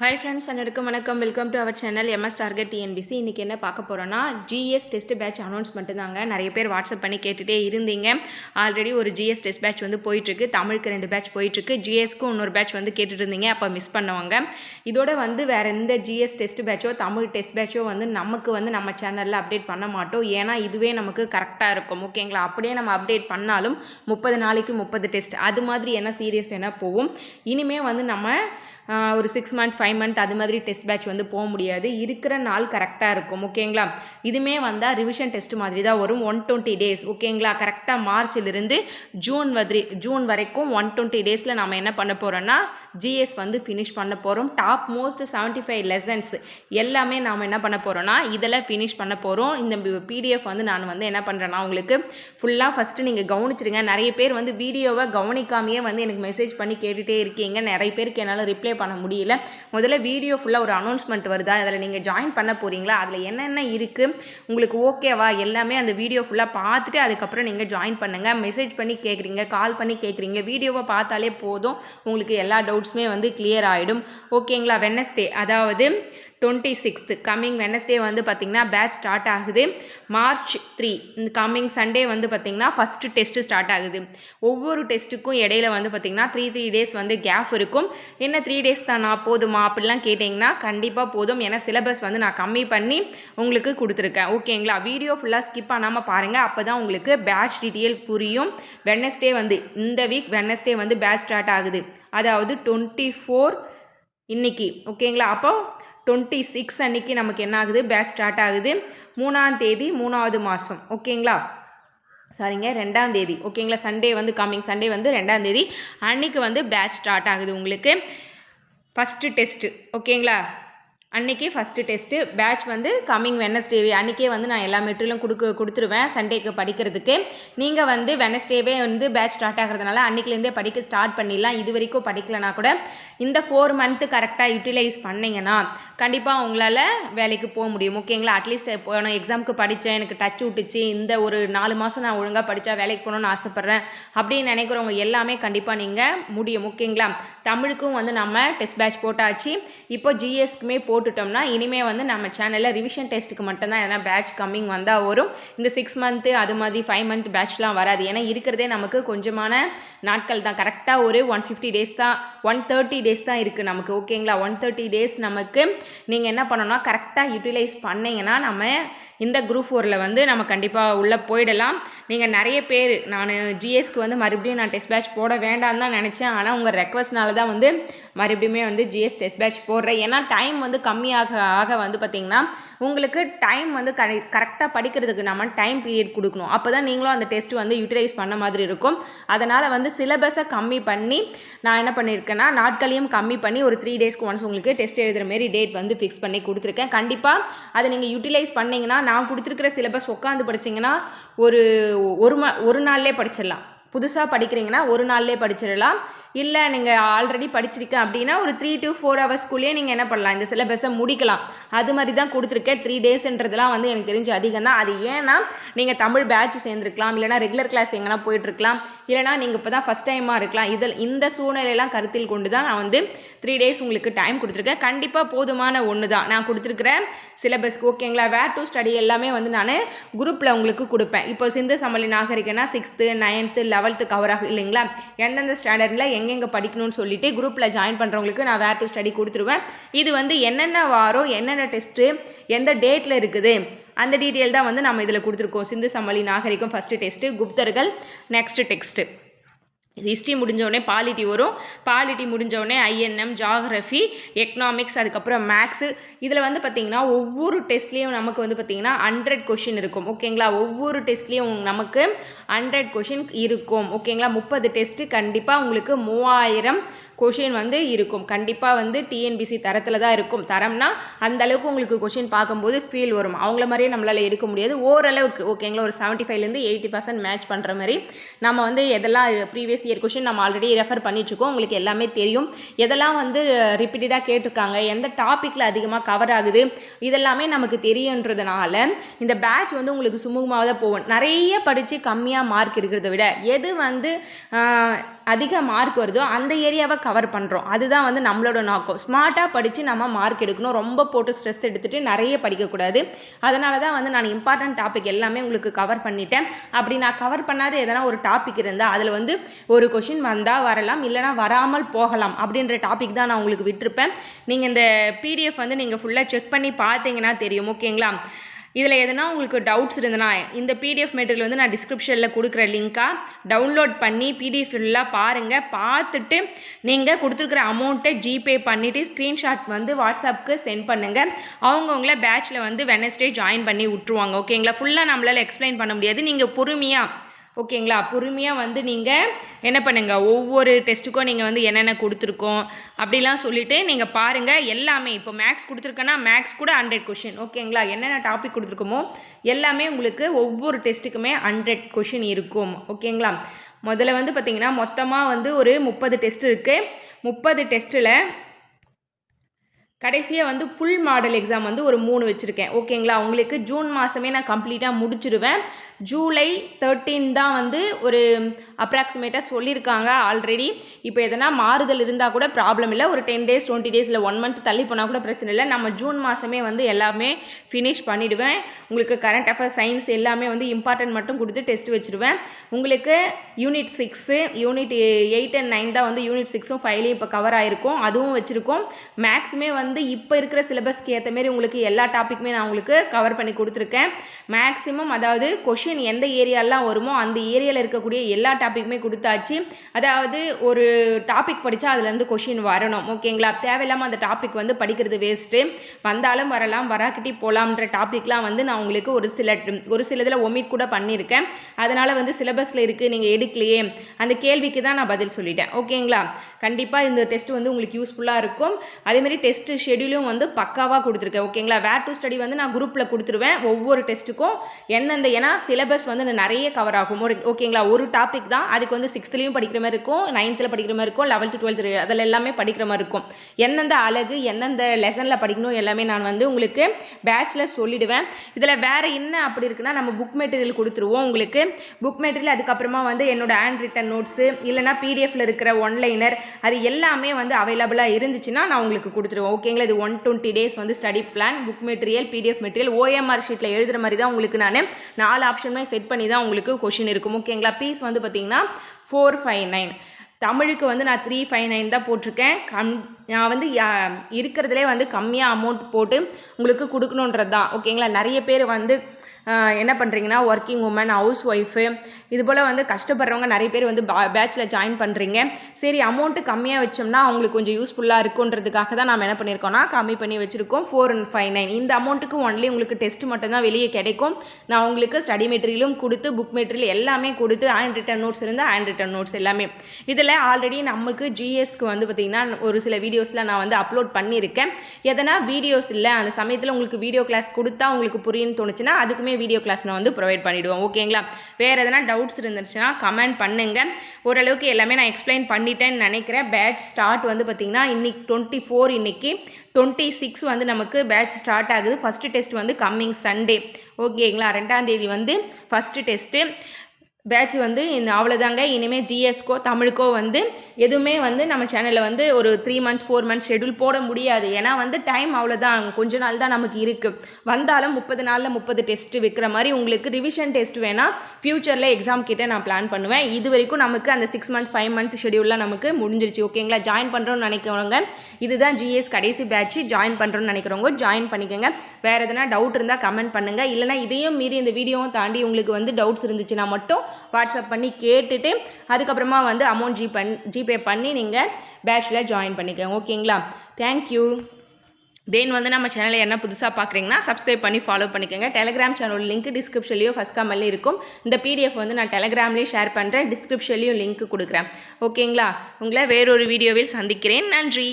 Hi friends அனைவருக்கும் வணக்கம். Welcome to our channel MS target TNPSC இன்றைக்கி என்ன பார்க்க போகிறோன்னா ஜிஎஸ் டெஸ்ட் பேட்ச் அனௌன்ஸ்மெண்ட் தாங்க நிறைய பேர் வாட்ஸ்அப் பண்ணி கேட்டுகிட்டே இருந்தீங்க. ஆல்ரெடி ஒரு ஜிஎஸ் டெஸ்ட் பேட்ச் வந்து போயிட்டுருக்கு. தமிழுக்கு ரெண்டு பேட்ச் போயிட்டுருக்கு. ஜிஎஸ்க்கும் இன்னொரு பேட்ச் வந்து கேட்டுட்டு இருந்தீங்க அப்போ மிஸ் பண்ணவங்க. இதோட வந்து வேறு எந்த ஜிஎஸ் டெஸ்ட் பேட்சோ தமிழ் டெஸ்ட் பேட்சோ வந்து நமக்கு வந்து நம்ம சேனலில் அப்டேட் பண்ண மாட்டோம். ஏன்னா இதுவே நமக்கு கரெக்டாக இருக்கும். ஓகேங்களா அப்படியே நம்ம அப்டேட் பண்ணாலும் முப்பது நாளைக்கு முப்பது டெஸ்ட் அது மாதிரி என்ன சீரியஸ் வேணால் போகும். இனிமேல் வந்து நம்ம ஒரு சிக்ஸ் மந்த் ஃபைவ் மந்த் அது மாதிரி டெஸ்ட் பேட்ச் வந்து போக முடியாது. இருக்கிற நாள் கரெக்டாக இருக்கும் ஓகேங்களா இதுமே வந்தால் ரிவிஷன் டெஸ்ட் மாதிரி தான் வரும் ஒன் டுவெண்ட்டி டேஸ் ஓகேங்களா கரெக்டாக மார்ச்லேருந்து ஜூன் வதிரி ஜூன் வரைக்கும் ஒன் டுவெண்ட்டி டேஸில் நம்ம என்ன பண்ண போகிறோன்னா ஜிஎஸ் வந்து ஃபினிஷ் பண்ண போகிறோம் top most seventy five lessons எல்லாமே நாம் என்ன பண்ண போகிறோன்னா இதெல்லாம் ஃபினிஷ் பண்ண போகிறோம் இந்த பிடிஎஃப் வந்து நான் வந்து என்ன பண்ணுறேன்னா உங்களுக்கு ஃபுல்லாக ஃபஸ்ட்டு நீங்கள் கவனிச்சிடுங்க நிறைய பேர் வந்து வீடியோவை கவனிக்காமையே வந்து எனக்கு மெசேஜ் பண்ணி கேட்டுகிட்டே இருக்கீங்க. நிறைய பேருக்கு என்னால் ரிப்ளை பண்ண முடியல. முதல்ல வீடியோ ஃபுல்லாக ஒரு அனௌன்ஸ்மெண்ட் வருதா? அதில் நீங்கள் ஜாயின் பண்ண போகிறீங்களா அதில் என்னென்ன இருக்குது உங்களுக்கு ஓகேவா எல்லாமே அந்த வீடியோ ஃபுல்லாக பார்த்துட்டு அதுக்கப்புறம் நீங்கள் ஜாயின் பண்ணுங்கள் மெசேஜ் பண்ணி கேட்குறீங்க கால் பண்ணி கேட்குறீங்க வீடியோவை பார்த்தாலே போதும். உங்களுக்கு எல்லா டவுட்ஸுமே வந்து கிளியர் ஆகிடும் ஓகேங்களா வெனஸ்டே அதாவது டுவெண்ட்டி சிக்ஸ்த்து கம்மிங் வெனஸ்டே வந்து பார்த்திங்கன்னா பேட்ச் ஸ்டார்ட் ஆகுது. மார்ச் த்ரீ இந்த கம்மிங் சண்டே வந்து பார்த்திங்கன்னா ஃபஸ்ட்டு டெஸ்ட்டு ஸ்டார்ட் ஆகுது. ஒவ்வொரு டெஸ்ட்டுக்கும் இடையில வந்து பார்த்திங்கன்னா த்ரீ த்ரீ டேஸ் வந்து கேப் இருக்கும். என்ன த்ரீ டேஸ் தானா? போதுமா? அப்படிலாம் கேட்டிங்கன்னா கண்டிப்பாக போதும். ஏன்னா சிலபஸ் வந்து நான் கம்மி பண்ணி உங்களுக்கு கொடுத்துருக்கேன். ஓகேங்களா வீடியோ ஃபுல்லாக ஸ்கிப் பண்ணாமல் பாருங்கள் அப்போ தான் உங்களுக்கு பேட்ச் டீட்டெயில் புரியும். வெனஸ்டே வந்து இந்த வீக் வெனஸ்டே வந்து பேட்ச் ஸ்டார்ட் ஆகுது. அதாவது டுவெண்ட்டி ஃபோர் இன்னைக்கு ஓகேங்களா அப்போ டுவெண்ட்டி சிக்ஸ் அன்னைக்கு நமக்கு என்ன ஆகுது பேட்ச் ஸ்டார்ட் ஆகுது. மூணாம் தேதி மூணாவது மாதம் ஓகேங்களா? சரிங்க. ரெண்டாம் தேதி. ஓகேங்களா? சண்டே வந்து கம்மிங் சண்டே வந்து ரெண்டாம் தேதி. அன்னைக்கு வந்து பேட்ச் ஸ்டார்ட் ஆகுது உங்களுக்கு. ஃபஸ்ட்டு டெஸ்ட்டு ஓகேங்களா? அன்றைக்கே ஃபஸ்ட்டு டெஸ்ட்டு பேட்ச் வந்து கம்மிங் வெனஸ்டேவே அன்றைக்கே வந்து நான் எல்லா மெட்டீரியலும் கொடுக்க கொடுத்துருவேன் சண்டேக்கு படிக்கிறதுக்கு. நீங்கள் வந்து வெனஸ்டேவே வந்து பேட்ச் ஸ்டார்ட் ஆகிறதுனால அன்றைக்கிலேருந்தே படிக்க ஸ்டார்ட் பண்ணிடலாம். இது வரைக்கும் படிக்கலனா கூட இந்த ஃபோர் மந்த்து கரெக்டாக யூட்டிலைஸ் பண்ணிங்கன்னா கண்டிப்பாக உங்களால் வேலைக்கு போக முடியும். ஓகேங்களா? அட்லீஸ்ட் இப்போ நான் எக்ஸாமுக்கு படித்தேன் எனக்கு டச் விட்டுச்சு. இந்த ஒரு நாலு மாதம் நான் ஒழுங்காக படித்தா வேலைக்கு போகணுன்னு ஆசைப்பட்றேன் அப்படின்னு நினைக்கிறவங்க எல்லாமே கண்டிப்பாக நீங்கள் முடியும். ஓகேங்களா? தமிழுக்கும் வந்து நம்ம டெஸ்ட் பேட்ச் போட்டாச்சு. இப்போ ஜிஎஸ்க்குமே போட்டுட்டோம்னா இனிமேல் வந்து நம்ம சேனலில் ரிவிஷன் டெஸ்ட்டுக்கு மட்டும்தான் எதனா பேட்ச் கம்மிங் வந்தால் வரும். இந்த சிக்ஸ் மந்த்து அது மாதிரி ஃபைவ் மந்த் பேட்ச்லாம் வராது. ஏன்னா இருக்கிறதே நமக்கு கொஞ்சமான நாட்கள் தான். கரெக்டாக ஒரு ஒன் ஃபிஃப்டி டேஸ் தான் ஒன் தேர்ட்டி டேஸ் தான் இருக்குது நமக்கு. ஓகேங்களா ஒன் தேர்ட்டி டேஸ் நமக்கு நீங்கள் என்ன பண்ணணும்னா கரெக்டாக யூட்டிலைஸ் பண்ணீங்கன்னா நம்ம இந்த குரூப் ஃபோரில் வந்து நம்ம கண்டிப்பாக உள்ளே போயிடலாம். நீங்கள் நிறைய பேர் நான் ஜிஎஸ்க்கு வந்து மறுபடியும் நான் டெஸ்ட் பேட்ச் போட வேண்டாம்னு தான் நினச்சேன். ஆனால் உங்கள் ரெக்வஸ்ட்னால தான் வந்து மறுபடியுமே வந்து ஜிஎஸ் டெஸ்ட் பேட்ச் போடுறேன். ஏன்னா டைம் வந்து கம்மியாக ஆக வந்து பார்த்திங்கன்னா உங்களுக்கு டைம் வந்து கரெ கரெக்டாக படிக்கிறதுக்கு நம்ம டைம் பீரியட் கொடுக்கணும். அப்போ தான் நீங்களும் அந்த டெஸ்ட் வந்து யூட்டிலைஸ் பண்ண மாதிரி இருக்கும். அதனால் வந்து சிலபஸை கம்மி பண்ணி நான் என்ன பண்ணியிருக்கேன்னா நாட்களையும் கம்மி பண்ணி ஒரு த்ரீ டேஸ்க்கு ஒன்ஸ் உங்களுக்கு டெஸ்ட் எழுதுகிற மாரி டேட் வந்து ஃபிக்ஸ் பண்ணி கொடுத்துருக்கேன். கண்டிப்பாக அதை நீங்கள் யூட்டிலைஸ் பண்ணிங்கன்னா நான் கொடுத்துருக்கிற சிலபஸ் உட்காந்து படிச்சிங்கன்னா ஒரு ஒரு ம ஒரு நாள்லேயே படிச்சிடலாம். புதுசாக படிக்கிறீங்கன்னா ஒரு நாள்லேயே படிச்சிடலாம். இல்லை நீங்கள் ஆல்ரெடி படிச்சிருக்கேன் அப்படின்னா ஒரு த்ரீ டு ஃபோர் ஹவர்ஸ்க்குள்ளேயே நீங்கள் என்ன பண்ணலாம்? இந்த சிலபஸை முடிக்கலாம். அது மாதிரி தான் கொடுத்துருக்கேன். த்ரீ டேஸ்ன்றதுலாம் வந்து எனக்கு தெரிஞ்சு அதிகம் தான். அது ஏன்னா நீங்கள் தமிழ் பேட்ச் சேர்ந்துருக்கலாம். இல்லைனா ரெகுலர் கிளாஸ் எங்கன்னா போயிட்டுருக்கலாம். இல்லைனா நீங்கள் இப்போ தான் ஃபஸ்ட் டைமாக இருக்கலாம். இதில் இந்த சூழ்நிலையெல்லாம் கருத்தில் கொண்டு தான் நான் வந்து த்ரீ டேஸ் உங்களுக்கு டைம் கொடுத்துருக்கேன். கண்டிப்பாக போதுமான ஒன்று தான். நான் கொடுத்துருக்குறேன் சிலபஸ்க்கு ஓகேங்களா வேர் டு ஸ்டடி எல்லாமே வந்து நான் குரூப்பில் உங்களுக்கு கொடுப்பேன். இப்போ சிந்து சமலி நாகரிகனா சிக்ஸ்த்து நைன்த்து லெவல்த்து கவர் ஆகும் இல்லைங்களா? எந்தெந்த ஸ்டாண்டர்டில் எங்கெங்கே படிக்கணும்னு சொல்லிட்டு குரூப்பில் ஜாயின் பண்ணுறவங்களுக்கு நான் வேர் டு ஸ்டடி கொடுத்துருவேன். இது வந்து என்னென்ன வாரம் என்னென்ன டெஸ்ட்டு எந்த டேட்டில் இருக்குது? அந்த டீட்டெயில் தான் வந்து நம்ம இதில் கொடுத்துருக்கோம். சிந்து சமலி நாகரிகம் ஃபஸ்ட்டு டெஸ்ட்டு குப்தர்கள் நெக்ஸ்ட்டு டெக்ஸ்ட்டு ஹிஸ்ட்ரி முடிஞ்சவுடனே பாலிட்டி வரும். பாலிட்டி முடிஞ்சவுடனே ஐஎன்எம் ஜாகிரஃபி எக்கனாமிக்ஸ் அதுக்கப்புறம் மேக்ஸு இதில் வந்து பார்த்திங்கன்னா ஒவ்வொரு டெஸ்ட்லேயும் நமக்கு வந்து பார்த்திங்கன்னா ஹண்ட்ரட் கொஷின் இருக்கும். ஓகேங்களா ஒவ்வொரு டெஸ்ட்லேயும் நமக்கு ஹண்ட்ரட் கொஷின் இருக்கும். ஓகேங்களா முப்பது டெஸ்ட்டு கண்டிப்பாக உங்களுக்கு மூவாயிரம் கொஷின் வந்து இருக்கும். கண்டிப்பாக வந்து டிஎன்பிசி தரத்தில் தான் இருக்கும். தரம்னா அந்த அளவுக்கு உங்களுக்கு கொஷின் பார்க்கும்போது ஃபீல் வரும். அவங்கள மாதிரியே நம்மளால் எடுக்க முடியாது. ஓரளவுக்கு ஓகேங்களா ஒரு செவன்ட்டி ஃபைவ்லேருந்து எயிட்டி பர்சன்ட் மேட்ச் பண்ணுற மாதிரி நம்ம வந்து எதெல்லாம் ப்ரீவியஸ் இயர் கொஷின் நம்ம ஆல்ரெடி ரெஃபர் பண்ணிட்டுருக்கோம். உங்களுக்கு எல்லாமே தெரியும். எதெல்லாம் வந்து ரிப்பீட்டடாக கேட்டிருக்காங்க? எந்த டாப்பிக்கில் அதிகமாக கவர் ஆகுது? இதெல்லாமே நமக்கு தெரியுன்றதுனால இந்த பேட்ச் வந்து உங்களுக்கு சுமூகமாக தான் போகும். நிறைய படித்து கம்மியாக மார்க் எடுக்கிறத விட எது வந்து அதிக மார்க் வருதோ அந்த ஏரியாவை கவர் பண்ணுறோம் அதுதான் வந்து நம்மளோட நோக்கம் ஸ்மார்ட்டாக படித்து நம்ம மார்க் எடுக்கணும். ரொம்ப போட்டு ஸ்ட்ரெஸ் எடுத்துகிட்டு நிறைய படிக்கக்கூடாது. அதனால தான் வந்து நான் இம்பார்ட்டன்ட் டாபிக் எல்லாமே உங்களுக்கு கவர் பண்ணிட்டேன். அப்படி நான் கவர் பண்ணாத எதனா ஒரு டாபிக் இருந்தால் அதில் வந்து ஒரு கொஷின் வந்தால் வரலாம் இல்லைனா வராமல் போகலாம் அப்படின்ற டாபிக் தான் நான் உங்களுக்கு விட்டுருப்பேன். நீங்கள் இந்த பிடிஎஃப் வந்து நீங்கள் ஃபுல்லாக செக் பண்ணி பார்த்தீங்கன்னா தெரியும். ஓகேங்களா இதில் எதனா உங்களுக்கு டவுட்ஸ் இருந்ததுன்னா இந்த பிடிஎஃப் மெட்டீரியல் வந்து நான் டிஸ்கிரிப்ஷனில் கொடுக்குற லிங்க்காக டவுன்லோட் பண்ணி பிடிஎஃப் ஃபுல்லாக பாருங்கள் பார்த்துட்டு நீங்கள் கொடுத்துருக்குற அமௌண்ட்டை ஜிபே பண்ணிவிட்டு ஸ்க்ரீன்ஷாட் வந்து வாட்ஸ்அப்புக்கு சென்ட் பண்ணுங்கள் அவங்கவுங்கள பேட்சில் வந்து வெனஸ்டே ஜாயின் பண்ணி விட்ருவாங்க ஓகேங்களா ஃபுல்லாக நம்மளால் எக்ஸ்பிளைன் பண்ண முடியாது. நீங்கள் பொறுமையாக ஓகேங்களா? பொறுமையாக வந்து நீங்கள் என்ன பண்ணுங்கள் ஒவ்வொரு டெஸ்ட்டுக்கும் நீங்கள் வந்து என்னென்ன கொடுத்துருக்கோம்? அப்படிலாம் சொல்லிவிட்டு நீங்கள் பாருங்கள் எல்லாமே இப்போ மேக்ஸ் கொடுத்துருக்கேன்னா மேக்ஸ் கூட ஹண்ட்ரட் கொஷின் ஓகேங்களா? என்னென்ன டாபிக் கொடுத்துருக்கோமோ எல்லாமே உங்களுக்கு ஒவ்வொரு டெஸ்ட்டுக்குமே ஹண்ட்ரட் கொஷின் இருக்கும். ஓகேங்களா? முதல்ல வந்து பார்த்திங்கன்னா மொத்தமாக வந்து ஒரு முப்பது டெஸ்ட் இருக்குது முப்பது டெஸ்ட்டில் கடைசியாக வந்து ஃபுல் மாடல் எக்ஸாம் வந்து ஒரு மூணு வச்சுருக்கேன். ஓகேங்களா உங்களுக்கு ஜூன் மாதமே நான் கம்ப்ளீட்டாக முடிச்சிருவேன். ஜூலை தேர்ட்டீன் தான் வந்து ஒரு அப்ராக்சிமேட்டாக சொல்லியிருக்காங்க ஆல்ரெடி இப்போ எதனா மாறுதல் இருந்தால் கூட ப்ராப்ளம் இல்லை. ஒரு டென் டேஸ் டுவெண்ட்டி டேஸ் இல்லை ஒன் மந்த் தள்ளி போனால் கூட பிரச்சனை இல்லை. நம்ம ஜூன் மாதமே வந்து எல்லாமே ஃபினிஷ் பண்ணிவிடுவேன் உங்களுக்கு கரண்ட் அஃபேர்ஸ் சயின்ஸ் எல்லாமே வந்து இம்பார்ட்டன்ட் மட்டும் கொடுத்து டெஸ்ட் வச்சுருவேன். உங்களுக்கு unit six unit eight and nine தான் வந்து யூனிட் சிக்ஸும் ஃபைவ்லேயும் இப்போ கவர் ஆகிருக்கும் அதுவும் வச்சுருக்கோம். மேக்ஸுமே வந்து வந்து இப்போ இருக்கிற சிலபஸ்க்கு ஏற்ற மாரி உங்களுக்கு எல்லா டாப்பிக்குமே நான் உங்களுக்கு கவர் பண்ணி கொடுத்துருக்கேன். மேக்ஸிமம் அதாவது கொஷின் எந்த ஏரியாலாம் வருமோ அந்த ஏரியாவில் இருக்கக்கூடிய எல்லா டாப்பிக்குமே கொடுத்தாச்சு. அதாவது ஒரு டாபிக் படித்தா அதுலேருந்து கொஷின் வரணும். ஓகேங்களா தேவையில்லாமல் அந்த டாபிக் வந்து படிக்கிறது வேஸ்ட்டு வந்தாலும் வரலாம் வராக்கிட்டி போகலாம்ன்ற டாப்பிக்லாம் வந்து நான் உங்களுக்கு ஒரு சில ஒரு சில இதில் ஒமிட் கூட பண்ணியிருக்கேன் அதனால் வந்து சிலபஸில் இருக்குது நீங்கள் எடுக்கலையே. அந்த கேள்விக்கு தான் நான் பதில் சொல்லிட்டேன். ஓகேங்களா கண்டிப்பாக இந்த டெஸ்ட் வந்து உங்களுக்கு யூஸ்ஃபுல்லாக இருக்கும். அதேமாதிரி டெஸ்ட் ஷெடியூலும் வந்து பக்காவாக கொடுத்துருக்கேன் ஓகேங்களா வேர் டு ஸ்டடி வந்து நான் குரூப்பில் கொடுத்துருவேன் ஒவ்வொரு டெஸ்ட்டுக்கும் எந்தெந்த ஏன்னா சிலபஸ் வந்து நிறைய கவர் ஆகும் ஒரு ஓகேங்களா ஒரு டாபிக் தான் அதுக்கு வந்து சிக்ஸ்த்துலேயும் படிக்கிற மாதிரி இருக்கும் நைன்த்தில் படிக்கிற மாதிரி இருக்கும் லெவல்த்து டுவெல்த்து அதில் எல்லாமே படிக்கிற மாதிரி இருக்கும். எந்தெந்த அழகு எந்தெந்த லெசனில் படிக்கணும் எல்லாமே நான் வந்து உங்களுக்கு பேட்சில் சொல்லிவிடுவேன் இதில் வேறு என்ன அப்படி இருக்குன்னா நம்ம புக் மெட்டீரியல் கொடுத்துருவோம் உங்களுக்கு. புக் மெட்டீரியல் அதுக்கப்புறமா வந்து என்னோட ஹேண்ட் ரிட்டன் நோட்ஸு இல்லைனா பிடிஎஃப்ல இருக்கிற ஒன்லைனர் அது எல்லாமே வந்து அவைலபிளாக இருந்துச்சுன்னா நான் உங்களுக்கு கொடுத்துருவேன் ஓகேங்களா? இது ஒன் டுவெண்ட்டி டேஸ் வந்து study plan book material PDF material OMR ஷீட்டில் எழுதுகிற மாதிரி தான் உங்களுக்கு நான் நாலு ஆப்ஷனுமே செட் பண்ணி தான் உங்களுக்கு கொஷின் இருக்கும். ஓகேங்களா? பீஸ் வந்து பார்த்தீங்கன்னா ஃபோர் ஃபைவ் நைன் தமிழுக்கு வந்து நான் த்ரீ ஃபைவ் நைன் தான் போட்டிருக்கேன். கம் நான் வந்து இருக்கிறதுலே வந்து கம்மியாக அமௌண்ட் போட்டு உங்களுக்கு கொடுக்கணுன்றது தான் ஓகேங்களா? நிறைய பேர் வந்து என்ன பண்ணுறீங்கன்னா ஒர்க்கிங் உமன் ஹவுஸ் ஒய்ஃபு இது போல் வந்து கஷ்டப்படுறவங்க நிறைய பேர் வந்து பா பேட்சில் ஜாயின் பண்ணுறீங்க சரி அமௌண்ட்டு கம்மியாக வச்சோம்னா அவங்களுக்கு கொஞ்சம் யூஸ்ஃபுல்லாக இருக்குன்றதுக்காக தான் நம்ம என்ன பண்ணியிருக்கோம்னா கம்மி பண்ணி வச்சுருக்கோம் ஃபோர் அண்ட் ஃபைவ் நைன் இந்த அமௌண்ட்டுக்கு ஒன்லி உங்களுக்கு டெஸ்ட் மட்டும்தான் வெளியே கிடைக்கும். நான் உங்களுக்கு ஸ்டடி மெட்டீரியலும் கொடுத்து புக் மெட்டீரியல் எல்லாமே கொடுத்து ஹேண்ட் ரிட்டன் நோட்ஸ் இருந்தால் ஹேண்ட் ரிட்டன் நோட்ஸ் எல்லாமே. இதில் ஆல்ரெடி நமக்கு ஜிஎஸ்க்கு வந்து பார்த்திங்கன்னா ஒரு சில வீடியோஸில் நான் வந்து அப்லோட் பண்ணியிருக்கேன். எதனா வீடியோஸ் இல்லை அந்த சமயத்தில் உங்களுக்கு வீடியோ கிளாஸ் கொடுத்தா உங்களுக்கு புரியுன்னு தோணுச்சுன்னா அதுக்குமே வீடியோ கிளாஸ் நான் வந்து ப்ரொவைட் பண்ணிவிடுவோம் ஓகேங்களா வேறு எதனா டவுட்ஸ் இருந்துச்சுன்னா கமெண்ட் பண்ணுங்கள் ஓரளவுக்கு எல்லாமே நான் எக்ஸ்பிளைன் பண்ணிட்டேன்னு நினைக்கிறேன். பேட்ச் ஸ்டார்ட் வந்து பார்த்திங்கன்னா இன்றைக்கி டுவெண்ட்டி ஃபோர் இன்றைக்கி டுவெண்ட்டி சிக்ஸ் வந்து நமக்கு பேட்ச் ஸ்டார்ட் ஆகுது. ஃபஸ்ட்டு டெஸ்ட் வந்து கம்மிங் சண்டே ஓகேங்களா ரெண்டாம் தேதி வந்து ஃபஸ்ட்டு டெஸ்ட்டு பேட்ச் வந்து இந்த அவ்வளோதாங்க இனிமேல் ஜிஎஸ்க்கோ தமிழுக்கோ வந்து எதுவுமே வந்து நம்ம சேனலில் வந்து ஒரு three month four month schedule போட முடியாது. ஏன்னா வந்து டைம் அவ்வளோதான் கொஞ்ச நாள் தான் நமக்கு இருக்குது வந்தாலும் முப்பது நாளில் முப்பது டெஸ்ட்டு வைக்கிற மாதிரி உங்களுக்கு ரிவிஷன் டெஸ்ட் வேணால் ஃப்யூச்சரில் எக்ஸாம் கிட்டே நான் பிளான் பண்ணுவேன். இது வரைக்கும் நமக்கு அந்த சிக்ஸ் மந்த் ஃபைவ் மந்த் ஷெடியூல்லாம் நமக்கு முடிஞ்சிருச்சு. ஓகேங்களா ஜாயின் பண்ணுறோன்னு நினைக்கிறவங்க இதுதான் ஜிஎஸ் கடைசி பேட்ச் ஜாயின் பண்ணுறோன்னு நினைக்கிறவங்க ஜாயின் பண்ணிக்கோங்க. வேறு எதனா டவுட் இருந்தால் கமெண்ட் பண்ணுங்கள் இல்லைனா இதையும் மீறி இந்த வீடியோவும் தாண்டி உங்களுக்கு வந்து டவுட்ஸ் இருந்துச்சுன்னா மட்டும் வாட்ஸ்அப் பண்ணி கேட்டுட்டு அதுக்கப்புறமா வந்து அமௌண்ட் ஜி பண் ஜிபே பண்ணி நீங்கள் பேட்சில் ஜாயின் பண்ணிக்கோங்க. ஓகேங்களா தேங்க்யூ தென் வந்து நம்ம சேனலை என்ன புதுசாக பார்க்குறீங்கன்னா சப்ஸ்கிரைப் பண்ணி ஃபாலோ பண்ணிக்கோங்க. டெலிகிராம் சேனல் லிங்க் டிஸ்கிரிப்ஷன்லேயும் ஃபஸ்ட் கமெண்ட்லேயும் இருக்கும். இந்த பிடிஎஃப் வந்து நான் டெலிகிராம்லேயும் ஷேர் பண்ணுறேன் டிஸ்கிரிப்ஷன்லேயும் லிங்க் கொடுக்குறேன். ஓகேங்களா உங்களை வேறொரு வீடியோவில் சந்திக்கிறேன். நன்றி.